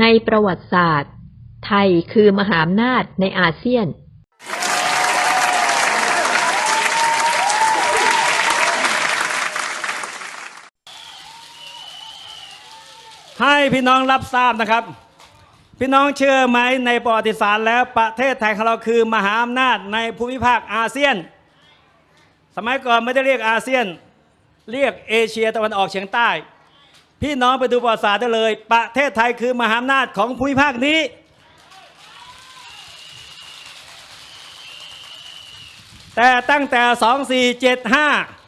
ในประวัติศาสตร์ ไทยคือมหาอำนาจในอาเซียน ให้พี่น้องรับทราบนะครับ พี่น้องเชื่อไหมในประวัติศาสตร์แล้วประเทศไทยของเราคือมหาอำนาจในภูมิภาคอาเซียน สมัยก่อนไม่ได้เรียกอาเซียน เรียกเอเชียตะวันออกเฉียงใต้ พี่น้องไปดูประวัติศาสตร์ได้เลย ประเทศไทยคือมหาอำนาจของภูมิภาคนี้ แต่ตั้งแต่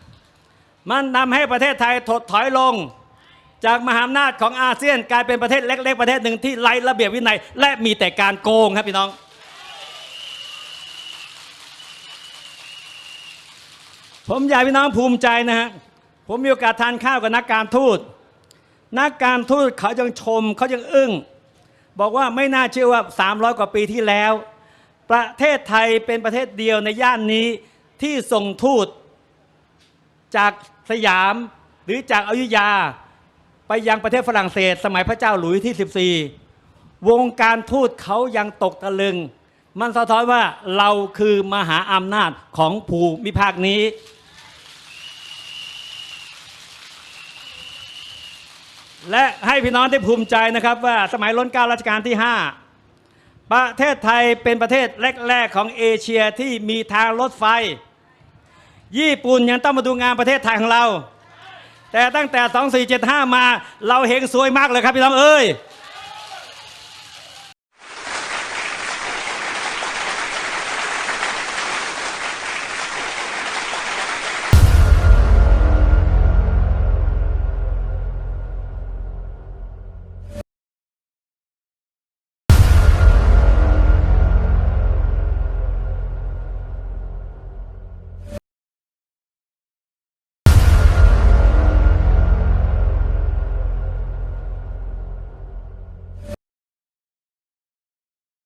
2475 มันทำให้ประเทศไทยถดถอยลง จากมหาอำนาจของอาเซียนกลายเป็นประเทศเล็ก ๆ ประเทศหนึ่งที่ไร้ระเบียบวินัย และมีแต่การโกงครับพี่น้อง ผมอยากพี่น้องภูมิใจนะฮะผมมีโอกาสทานข้าวกับนักการทูต นักการทูตเขายังชมเขายังอึ้งบอกว่าไม่น่าเชื่อว่า 300 กว่าปีที่แล้ว ประเทศไทยเป็นประเทศเดียวในย่านนี้ที่ส่งทูต จากสยามหรือจากอยุยา ไปยังประเทศฝรั่งเศส สมัยพระเจ้าหลุยส์ที่ 14 วงการทูตเขายังตกตะลึง มันสะท้อนว่าเราคือมหาอำนาจของภูมิภาคนี้ และให้พี่น้องได้ภูมิใจนะครับว่าสมัยล้นเก้ารัชกาลที่ 5 ประเทศไทยเป็นประเทศแรก ๆ ของเอเชียที่มีทางรถไฟ ญี่ปุ่นยังต้องมาดูงานประเทศไทยของเรา แต่ตั้งแต่ 2475 มาเราเฮงซวยมากเลยครับพี่น้องเอ้ย